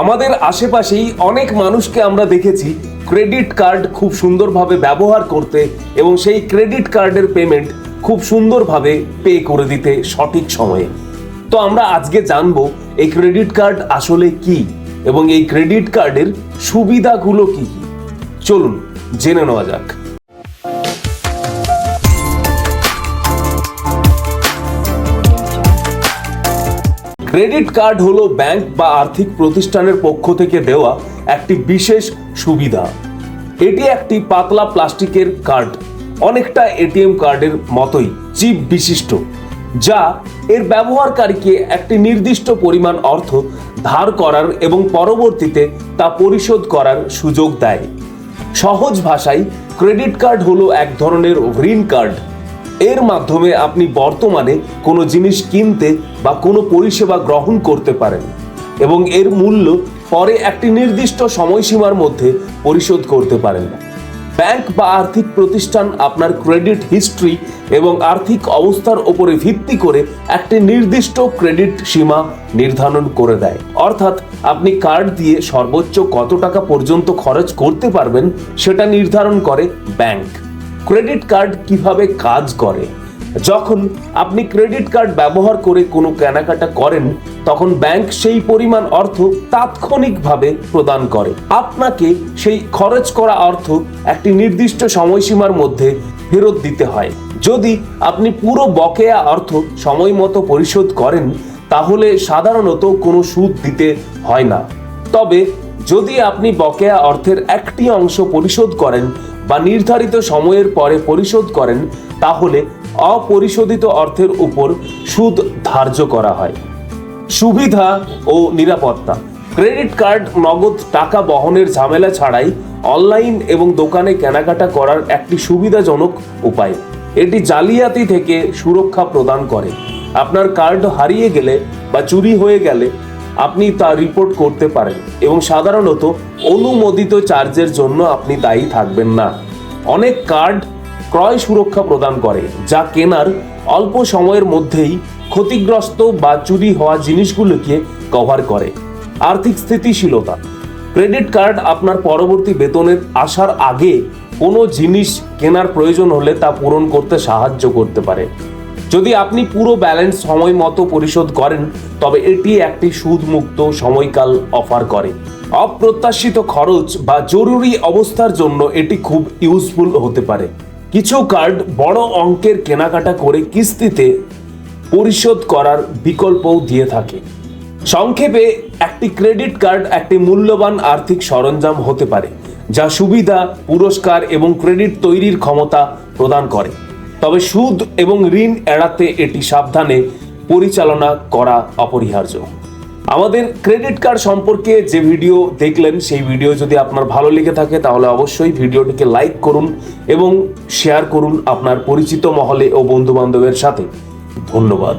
আমাদের আশেপাশেই অনেক মানুষকে আমরা দেখেছি ক্রেডিট কার্ড খুব সুন্দরভাবে ব্যবহার করতে এবং সেই ক্রেডিট কার্ডের পেমেন্ট খুব সুন্দরভাবে পে করে দিতে সঠিক সময়ে। তো আমরা আজকে জানব এই ক্রেডিট কার্ড আসলে কি এবং এই ক্রেডিট কার্ডের সুবিধাগুলো কি কি। চলুন, জেনে নেওয়া যাক। ক্রেডিট কার্ড হলো ব্যাংক বা আর্থিক প্রতিষ্ঠানের পক্ষ থেকে দেওয়া একটি বিশেষ সুবিধা। এটি একটি পাতলা প্লাস্টিকের কার্ড। অনেকটা এটিএম কার্ডের মতোই, চিপ বিশিষ্ট, যা এর ব্যবহারকারীকে একটি নির্দিষ্ট পরিমাণ অর্থ ধার করার এবং পরবর্তীতে তা পরিশোধ করার সুযোগ দেয়। সহজ ভাষায়, ক্রেডিট কার্ড হলো এক ধরনের ঋণ কার্ড। এর মাধ্যমে আপনি বর্তমানে কোনো জিনিস কিনতে বা কোনো পরিষেবা গ্রহণ করতে পারেন এবং এর মূল্য পরে একটি নির্দিষ্ট সময়সীমার মধ্যে পরিশোধ করতে পারেন। ব্যাংক বা আর্থিক প্রতিষ্ঠান আপনার ক্রেডিট হিস্ট্রি এবং আর্থিক অবস্থার উপরে ভিত্তি করে একটি নির্দিষ্ট ক্রেডিট সীমা নির্ধারণ করে দেয়। অর্থাৎ আপনি কার্ড দিয়ে সর্বোচ্চ কত টাকা পর্যন্ত খরচ করতে পারবেন সেটা নির্ধারণ করে ব্যাংক। ক্রেডিট কার্ড কীভাবে কাজ করে? যখন আপনি ক্রেডিট কার্ড ব্যবহার করে কোনো কেনাকাটা করেন, তখন ব্যাংক সেই পরিমাণ অর্থ তাৎক্ষণিকভাবে প্রদান করে। আপনাকে সেই খরচ করা অর্থ একটি নির্দিষ্ট সময়সীমার মধ্যে ফেরত দিতে হয়। যদি আপনি পুরো বকেয়া অর্থ সময় মতো পরিশোধ করেন, তাহলে সাধারণত কোনো সুদ দিতে হয় না। তবে যদি আপনি বকেয়া অর্থের একটি অংশ পরিশোধ করেন বা নির্ধারিত সময়ের পরে পরিশোধ করেন, তাহলে অপরিশোধিত অর্থের উপর সুদ ধার্য করা হয়। সুবিধা ও নিরাপত্তা। ক্রেডিট কার্ড, নগদ টাকা বহনের ঝামেলা ছাড়াই অনলাইন এবং দোকানে কেনাকাটা করার একটি সুবিধাজনক উপায়। এটি জালিয়াতি থেকে সুরক্ষা প্রদান করে। আপনার কার্ড হারিয়ে গেলে বা চুরি হয়ে গেলে আপনি তা রিপোর্ট করতে পারেন এবং সাধারণত অনুমোদিত চার্জের জন্য আপনি দায়ী থাকবেন না। অনেক কার্ড ক্রয় সুরক্ষা প্রদান করে, যা কেনার অল্প সময়ের মধ্যেই ক্ষতিগ্রস্ত বা চুরি হওয়া জিনিসগুলোকে কভার করে। আর্থিক স্থিতিশীলতা। ক্রেডিট কার্ড আপনার পরবর্তী বেতনের আসার আগে কোনো জিনিস কেনার প্রয়োজন হলে তা পূরণ করতে সাহায্য করতে পারে। যদি আপনি পুরো ব্যালেন্স সময় মতো পরিশোধ করেন, তবে এটি একটি সুদমুক্ত সময়কাল অফার করে। অপ্রত্যাশিত খরচ বা জরুরি অবস্থার জন্য এটি খুব ইউজফুল হতে পারে। কিছু কার্ড বড় অঙ্কের কেনাকাটা করে কিস্তিতে পরিশোধ করার বিকল্পও দিয়ে থাকে। সংক্ষেপে, একটি ক্রেডিট কার্ড একটি মূল্যবান আর্থিক সরঞ্জাম হতে পারে, যা সুবিধা, পুরস্কার এবং ক্রেডিট তৈরির ক্ষমতা প্রদান করে। তবে সুদ এবং ঋণ এড়াতে এটি সাবধানে পরিচালনা করা অপরিহার্য। আমাদের ক্রেডিট কার্ড সম্পর্কে যে ভিডিও দেখলেন, সেই ভিডিও যদি আপনার ভালো লেগে থাকে, তাহলে অবশ্যই ভিডিওটিকে লাইক করুন এবং শেয়ার করুন আপনার পরিচিত মহলে ও বন্ধু বান্ধবের সাথে। ধন্যবাদ।